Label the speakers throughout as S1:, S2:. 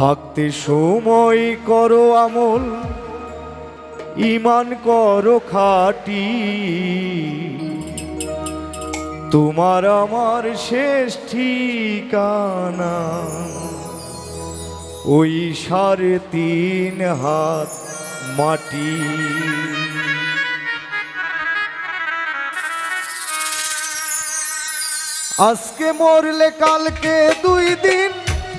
S1: থাকতে সময় করো আমল, ইমান করো খাটি। তোমার আমার শেষ ঠিকানা, ওই সাড়ে তিন হাত মাটি। আজকে মরলে কালকে দুই দিন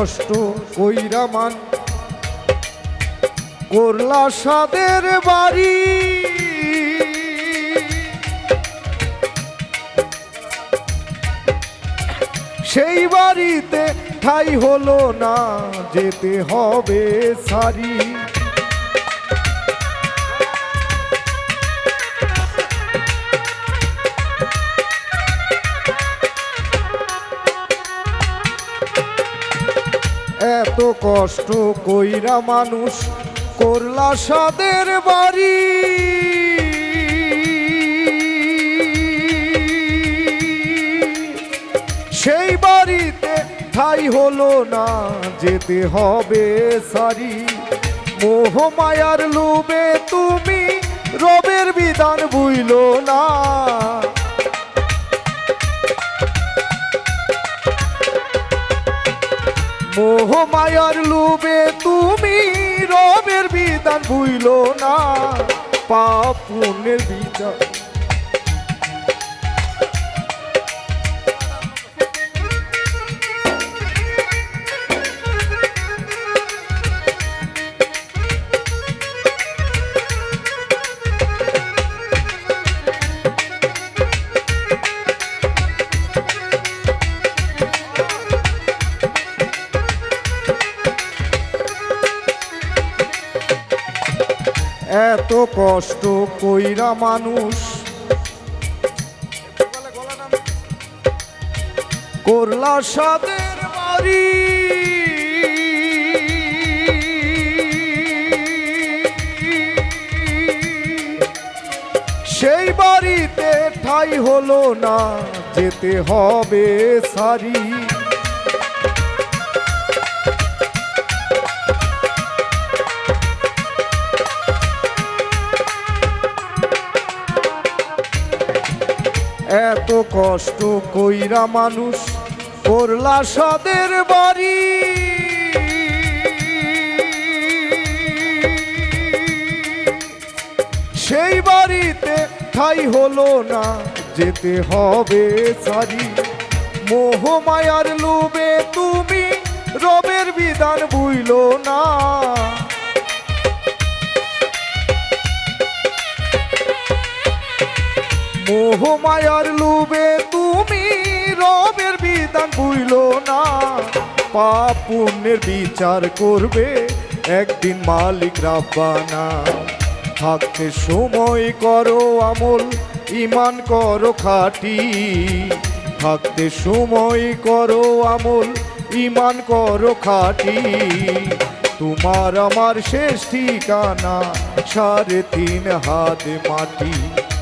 S1: কষ্ট কইরা মান। করলা সাদের বাড়ি। সেই বাড়িতে ঠাই হলো না যেতে হবে সারি। কষ্ট কইরা মানুষ করলা সাদের বাড়ি। সেই বাড়িতে ঠাই হলো না, যেতে হবে সারি। মোহ মায়ার লোবে তুমি রবের বিধান বুইল না। মোহ মায়ার লোবে তুমি রবের বিধান ভুইল না পাপ পুণ্যের বিচার এত কষ্ট কইরা মানুষ। করলা সাদের বাড়ি। সেই বাড়িতে ঠাই হলো না, যেতে হবে সারি। এত কষ্ট কইরা মানুষ করলা সাদের বাড়ি। সেই বাড়িতে ঠাই হলো না, যেতে হবে সারি। মোহ মায়ার লোবে তুমি রবের বিধান বুইল না। মোহ মায়ার লোবে তুমি রবের বিধান বুইল না। পাপ পুণ্যের বিচার করবে একদিন মালিক রাব্বানা। থাকতে সময় করো আমল ইমান করো খাটি। থাকতে সময় করো আমল ইমান করো খাটি। তোমার আমার শেষ ঠিকানা, সাড়ে তিন হাত মাটি।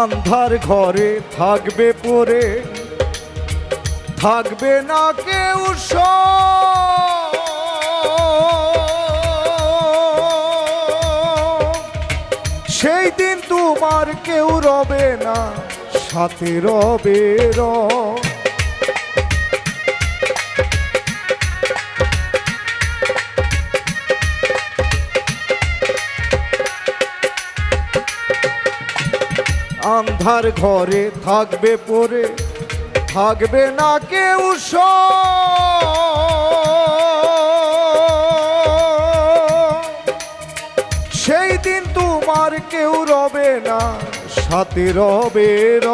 S1: আন্ধার ঘরে থাকবে পরে থাকবে না কেউ। সেই দিন তোমার কেউ রবে না, সাথে রবে র আন্ধার ঘরে থাকবে পরে, থাকবে না কেউ। সেই দিন তোমার কেউ রবে না, সাথে রবে র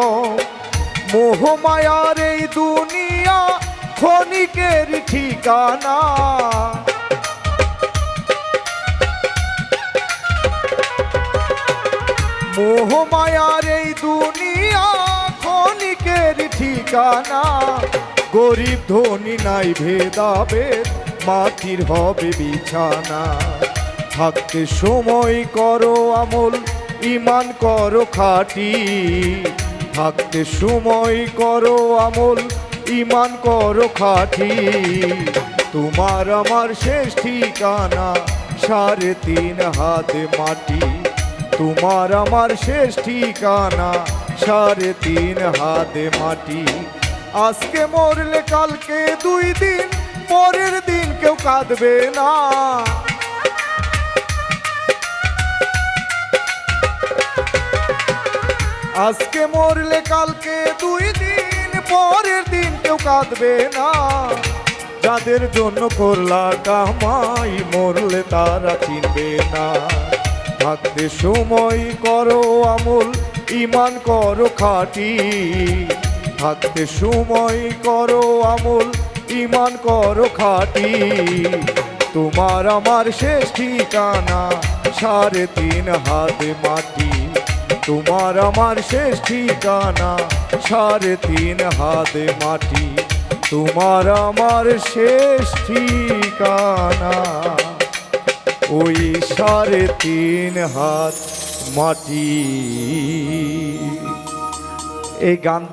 S1: মোহমায়ার এই দুনিয়া ক্ষণিকের ঠিকানা মোহমায়ার এই দুনিয়া ক্ষণিকের ঠিকানা। গরিব ধনী নাই ভেদাভেদ, মাটির হবে বিছানা। থাকতে সময় করো আমল ইমান করো খাটি। থাকতে সময় করো আমল ইমান করো খাটি। তোমার আমার শেষ ঠিকানা, সাড়ে তিন হাতে মাটি। তোমার আমার শেষ ঠিকানা, সাড়ে তিন হাতে মাটি। আজকে মরলে কালকে দুই দিন, পরের দিন কেউ কাঁদবে না। আজকে মরলে কালকে দুই দিন, পরের দিন কেউ কাঁদবে না। যাদের জন্য করলা কামাই মরলে তারা চিনবে না। থাকতে সময় করো আমল ইমান করো খাটি। থাকতে সময় করো আমল ইমান করো খাটি। তোমার আমার শেষ ঠিকানা, সাড়ে তিন হাতে মাটি। তোমার আমার শেষ ঠিকানা, সাড়ে তিন হাতে মাটি। তোমার আমার শেষ ঠিকানা। ওই সাড়ে তিন হাত মাটি। এই গান